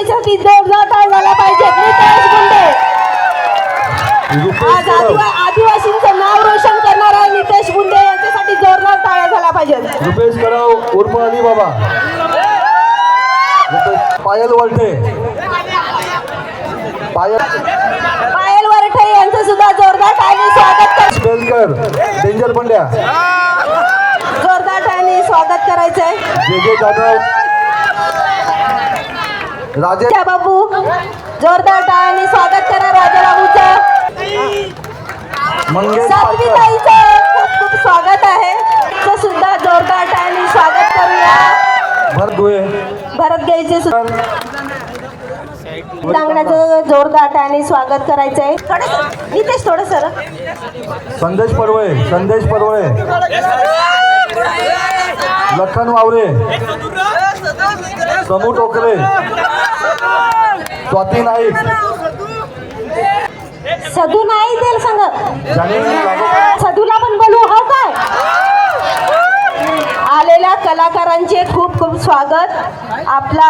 त्याच्यासाठी जोरदार झाला पाहिजे नितेश गुंडे. आज आदिवासींचं नाव रोशन करणारा नितेश गुंडे. यांच्यासाठी जोरदार टाळ्या झाला पाहिजे. रुपेश कडाव उर्फ अली बाबा. पायल वरठे पायल पायल वरठे यांचं सुद्धा जोरदार टाळ्यांनी स्वागत करेलकर डेंजर पंड्या. जोरदार टाळ्यांनी स्वागत करायचंय. जे जे जाधव. त्या बाबू जोरदार टाळ्यांनी स्वागत करा राजाबाबूचं मंगेश सातवी पाटकर ताईचं खूप खूप स्वागत आहे. चं सुद्धा जोरदार टाळ्यांनी स्वागत करूया. भरत गुहे भरत घ्यायचे सुद्धा चांगल्याचं जोरदार टाळ्यांनी स्वागत करायचंय. थोडं इथेच थोडं सर संदेश पडवळे संदेश पडवळे लखन वावरे. समू टोकरे. स्वाती नाईक. सदू नाही देईल सांग. जानेवारी लागोपाठ सदूला पण बोलू हा काय? आलेल्या कलाकारांचे खूप खूप स्वागत. आपला